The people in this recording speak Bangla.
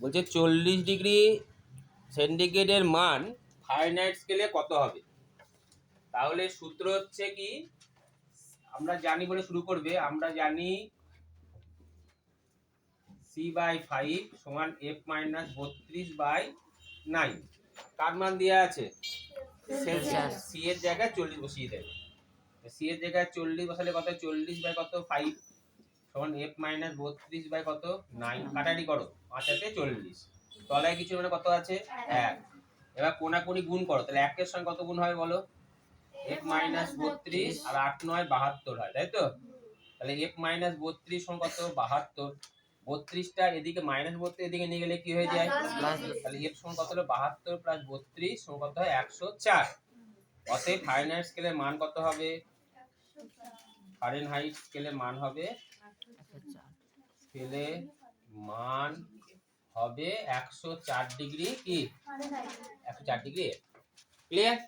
বলছে চল্লিশ ডিগ্রি সেন্টিগ্রেডের মান ফারেনহাইট স্কেলে কত হবে? তাহলে সূত্র হচ্ছে কি আমরা জানি বলে শুরু করবে আমরা জানি সি বাই ফাইভ সমান এফ মাইনাস বত্রিশ বাই নাইন। কার মান দেওয়া আছে? সি এর জায়গায় চল্লিশ বসিয়ে দেবে। সি এর জায়গায় চল্লিশ বসালে কত? চল্লিশ বাই কত? ফাইভ। সমান এফ মাইনাস বত্রিশ বাই কত? নাইন কাটারি করো। পাঁচাতে চল্লিশ। তলায় কিছু মানে কত আছে? এক। এবার কোনাকুনি গুণ করো। তাহলে একের সঙ্গে কত গুণ হয় বলো? এফ মাইনাস বত্রিশ আর আট নয় বাহাত্তর হয় তাই তো? তাহলে এফ মাইনাস বত্রিশ সমান কত? বাহাত্তর। বত্রিশটা এদিকে মাইনাস বত্রিশ এদিকে নিয়ে গেলে কি হয়ে যায়? তাহলে এফ সমান কত হলো? বাহাত্তর প্লাস বত্রিশ সমান কত হয়? একশো চার। অতএব ফারেনহাইট স্কেলের মান কত হবে? ফারেনহাইট স্কেলের মান হবে স্কেলে মান হবে একশো চার ডিগ্রি কি? একশো চার ডিগ্রি। ক্লিয়ার